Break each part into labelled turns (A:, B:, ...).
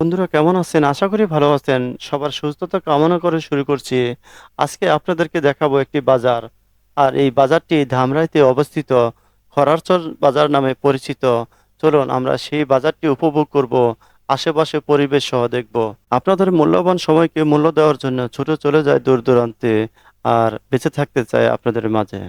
A: বন্ধুরা, কেমন আছেন? আশা করি ভালো আছেন। সবার সুস্থতা কামনা করে শুরু করছি। আজকে আপনাদেরকে দেখাবো একটি বাজার। আর এই বাজারটি ধামরাইতে অবস্থিত খরারচর বাজার নামে পরিচিত। চলুন আমরা সেই বাজারটি উপভোগ করব। আশেপাশে পরিবেশ সহ দেখব। আপনাদের মূল্যবান সময়কে মূল্য দেওয়ার জন্য ছুটে চলে যায় দূর দূরান্তে আর বেঁচে থাকতে চায় আপনাদের মাঝে।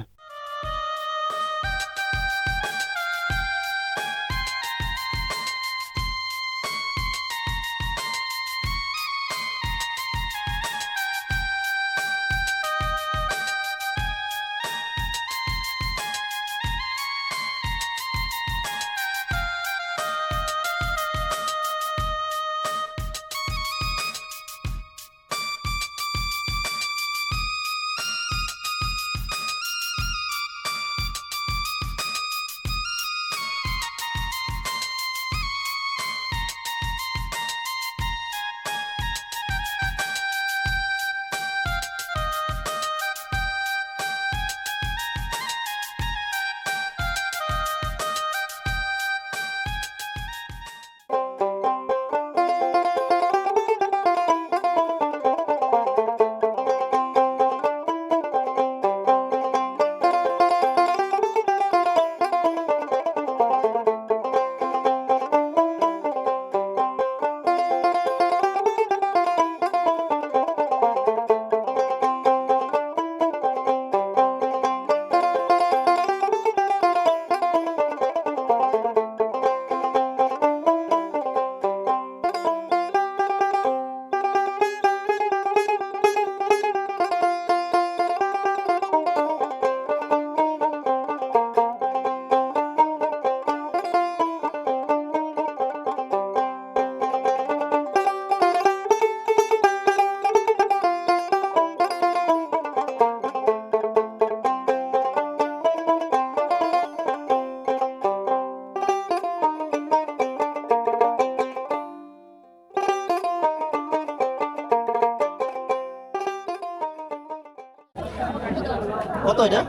A: কত এটা?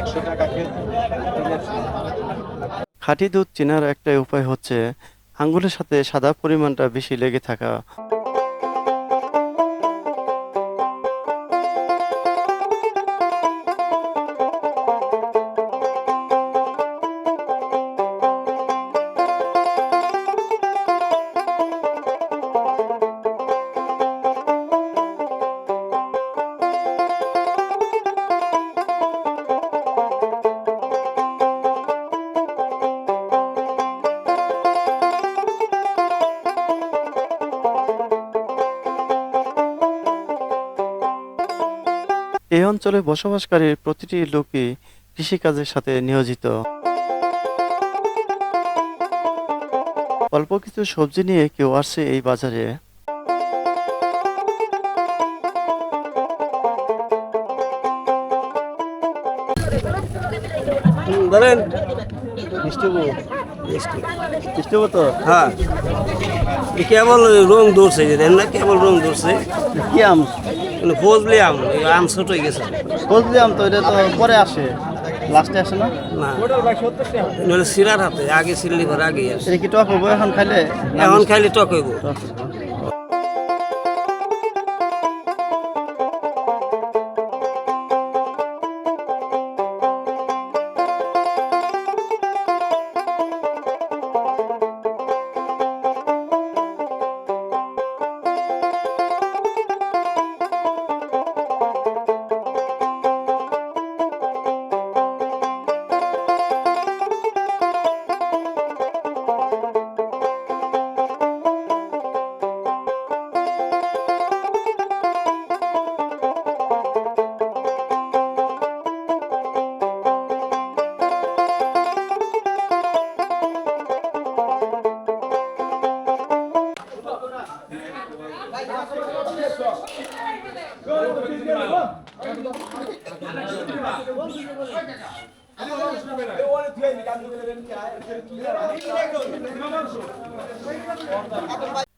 A: একশো টাকা খাঁটি দুধ চেনার একটাই উপায় হচ্ছে আঙ্গুলের সাথে সাদা পরিমাণটা বেশি লেগে থাকা। এই অঞ্চলে বসবাসকারী প্রতিটি লোকই কৃষিকাজের সাথে নিয়োজিত। অল্প কিছু সবজি নিয়ে কেউ আসছে এই বাজারে। তো?
B: হ্যাঁ। কেবল রং না? কেবল রং ধরছে।
A: কি আম?
B: কিন্তু ফজলি আম এই আম ছোট হয়ে গেছে।
A: ফজলি আম তো এটা তো পরে আসে। লাস্টে আসে না?
B: না। নইলে সিরার হাতে আগে সিরলি ঘর আগে আসে।
A: এটা কি টক হব এখন খাইলে?
B: এখন খাইলে টক হইব।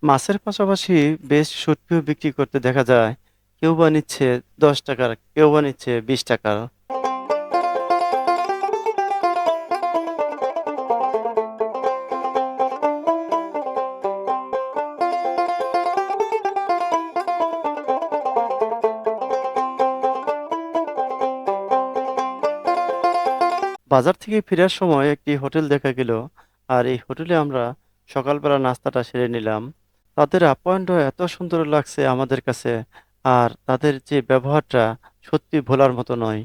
A: মাছের পাশাপাশি বেশ সুটকিও বিক্রি করতে দেখা যায়। কেউ বা নিচ্ছে দশ টাকার কেউ বা নিচ্ছে বিশ টাকার বাজার থেকে ফেরার সময় একটি হোটেল দেখা গেল, আর এই হোটেলে আমরা সকালবেলা নাস্তাটা সেরে নিলাম। তাদের আপ্যায়নটা এত সুন্দর লাগছে আমাদের কাছে, আর তাদের যে ব্যবহারটা সত্যি ভোলার মতো নয়।